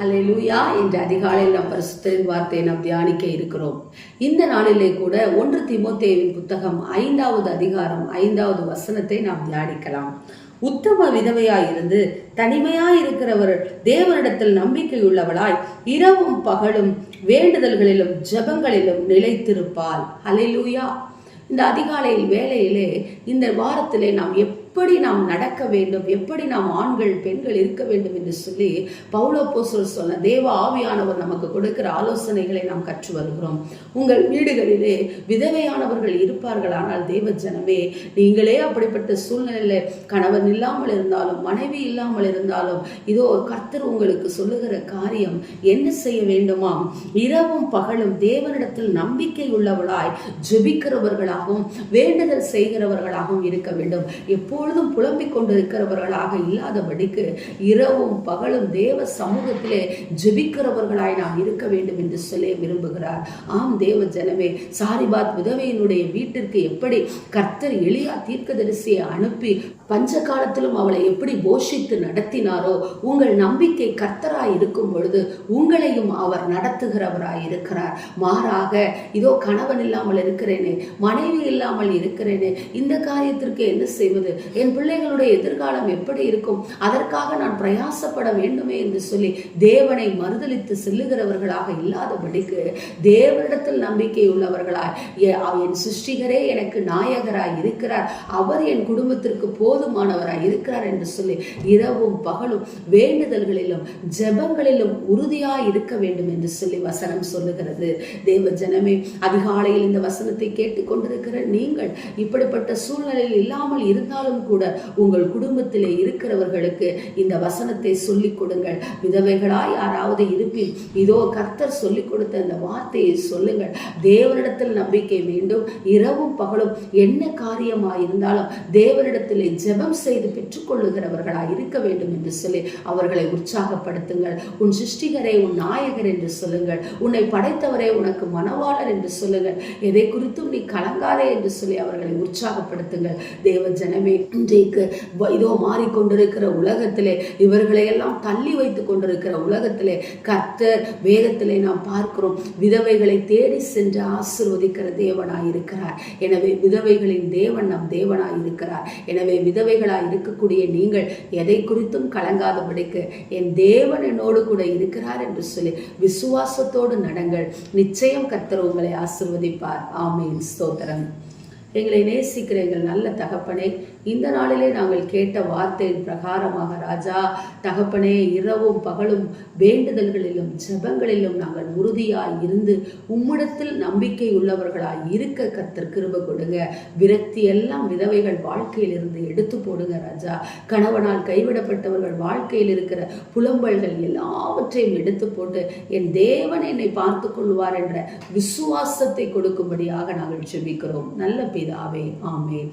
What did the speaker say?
ஹalleluya என்ற அதிகாலையில் நாம் பரிசுத்தரின் வார்த்தையை நாம் தியானிக்க இருக்கிறோம். இந்த நாளிலே கூட ஒன்று திமுத்தேவின் புத்தகம் ஐந்தாவது அதிகாரம் ஐந்தாவது வசனத்தை நாம் தியானிக்கலாம். உத்தம விதவையாயிருந்து தனிமையாய் இருக்கிறவர் தேவனிடத்தில் நம்பிக்கையுள்ளவளாய் இரவும் பகலும் வேண்டுதல்களிலும் ஜெபங்களிலும் நிலைத்திருப்பாள். ஹalleluya. இந்த அதிகாலையில் வேலையிலே இந்த வாரத்திலே நாம் எப்படி நாம் நடக்க வேண்டும் எப்படி நாம் ஆண்கள் பெண்கள் இருக்க வேண்டும் என்று சொல்லி பௌலப்போசல் சொன்ன தேவ ஆவியானவர் நமக்கு கொடுக்கிற ஆலோசனைகளை நாம் கற்று வருகிறோம். உங்கள் வீடுகளிலே விதவையானவர்கள் இருப்பார்கள் ஆனால் தேவ ஜனமே நீங்களே அப்படிப்பட்ட சூழ்நிலையில கணவன் இல்லாமல் இருந்தாலும் மனைவி இல்லாமல் இருந்தாலும் இதோ கர்த்தர் உங்களுக்கு சொல்லுகிற காரியம் என்ன செய்ய வேண்டுமாம் இரவும் பகலும் தேவனிடத்தில் நம்பிக்கை உள்ளவளாய் ஜெபிக்கிறவர்களாகவும் வேண்டுதல் செய்கிறவர்களாகவும் இருக்க வேண்டும். எப்பொழுதும் புலம்பிக் கொண்டிருக்கிறவர்களாக இல்லாதபடிக்கு இரவும் பகலும் தேவ சமூகத்திலே ஜெபிக்கிறவர்களாய் நாம் இருக்க வேண்டும் என்று சொல்ல விரும்புகிறார். ஆம் தேவ ஜனமே சாரிபாத் விதவையினுடைய வீட்டிற்கு எப்படி கர்த்தர் எளியா தீர்க்கதரிசியை அனுப்பி பஞ்ச காலத்திலும் அவளை எப்படி போஷித்து நடத்தினாரோ உங்கள் நம்பிக்கை கர்த்தராய் இருக்கும் பொழுது உங்களையும் அவர் நடத்துகிறவராய் இருக்கிறார். மாறாக இதோ கணவன் இல்லாமல் இருக்கிறேனே மனைவி இல்லாமல் இருக்கிறேனே இந்த காரியத்திற்கு என்ன செய்வது? என் பிள்ளைகளுடைய எதிர்காலம் எப்படி இருக்கும்? அதற்காக நான் பிரயாசப்பட வேண்டுமே என்று சொல்லி தேவனை மறுதளித்து செல்லுகிறவர்களாக இல்லாதபடிக்கு தேவனிடத்தில் நம்பிக்கை உள்ளவர்களாய் என் சிருஷ்டிகரே எனக்கு நாயகராய் இருக்கிறார். அவர் என் குடும்பத்திற்கு போதுமானவராய் இருக்கிறார் என்று சொல்லி இரவும் பகலும் வேண்டுதல்களிலும் ஜெபங்களிலும் உறுதியாய் இருக்க வேண்டும் என்று சொல்லி வசனம் சொல்லுகிறது. தேவ ஜனமே அதிகாலையில் இந்த வசனத்தை கேட்டுக்கொண்டிருக்கிற நீங்கள் இப்படிப்பட்ட சூழ்நிலையில் இல்லாமல் இருந்தாலும் கூட உங்கள் குடும்பத்திலே இருக்கிறவர்களுக்கு இந்த வசனத்தை சொல்லிக் கொடுங்கள். விதவைகளாய் யாராவது இருப்பின் இதோ கர்த்தர் சொல்லிக் கொடுத்த இந்த வார்த்தையை சொல்லுங்கள். தேவனிடத்தில் நம்பிக்கை வேண்டும் இரவும் பகலும் என்ன காரியமாக இருந்தாலும் தேவனிடத்திலே ஜெபம் செய்து பெற்றுக்கொள்ளுகிறவர்களாக இருக்க வேண்டும் என்று சொல்லி அவர்களை உற்சாகப்படுத்துங்கள். உன் சிருஷ்டிகரே உன் நாயகர் என்று சொல்லுங்கள். உன்னை படைத்தவரே உனக்கு மனவாளர் என்று சொல்லுங்கள். எதை குறித்தும் நீ கலங்காதே என்று சொல்லி அவர்களை உற்சாகப்படுத்துங்கள். தேவ ஜனமே இன்றைக்கு இதோ மாறிக்கொண்டிருக்கிற உலகத்திலே இவர்களையெல்லாம் தள்ளி வைத்து கொண்டிருக்கிற உலகத்திலே கர்த்தர் வேதத்திலே நாம் பார்க்கிறோம் விதவைகளை தேடி சென்று ஆசீர்வதிக்கிற தேவனாய் இருக்கிறார் எனவே விதவைகளின் தேவன் நம் தேவனாய் இருக்கிறார் எனவே விதவைகளாய் இருக்கக்கூடிய நீங்கள் எதை குறித்தும் கலங்காதபடிக்கு என் தேவன் என்னோடு கூட இருக்கிறார் என்று சொல்லி விசுவாசத்தோடு நடங்கள். நிச்சயம் கர்த்தர் உங்களை ஆசிர்வதிப்பார். ஆமீன். ஸ்தோத்திரம். எங்களை நேசிக்கிற எங்கள் நல்ல தகப்பனை இந்த நாளிலே நாங்கள் கேட்ட வார்த்தையின் பிரகாரமாக ராஜா தகப்பனே இரவும் பகலும் வேண்டுதல்களிலும் ஜபங்களிலும் நாங்கள் உறுதியாய் இருந்து உம்மிடத்தில் நம்பிக்கை உள்ளவர்களாய் இருக்க கத்தர் கிருப கொடுங்க. விரக்தி எல்லாம் விதவைகள் வாழ்க்கையிலிருந்து எடுத்து போடுங்க ராஜா. கணவனால் கைவிடப்பட்டவர்கள் வாழ்க்கையில் இருக்கிற புலம்பல்கள் எல்லாவற்றையும் எடுத்து போட்டு என் தேவன் என்னை பார்த்து கொள்வார் என்ற விசுவாசத்தை கொடுக்கும்படியாக நாங்கள் ஜெபிக்கிறோம். நல்ல பிதாவே ஆமேன்.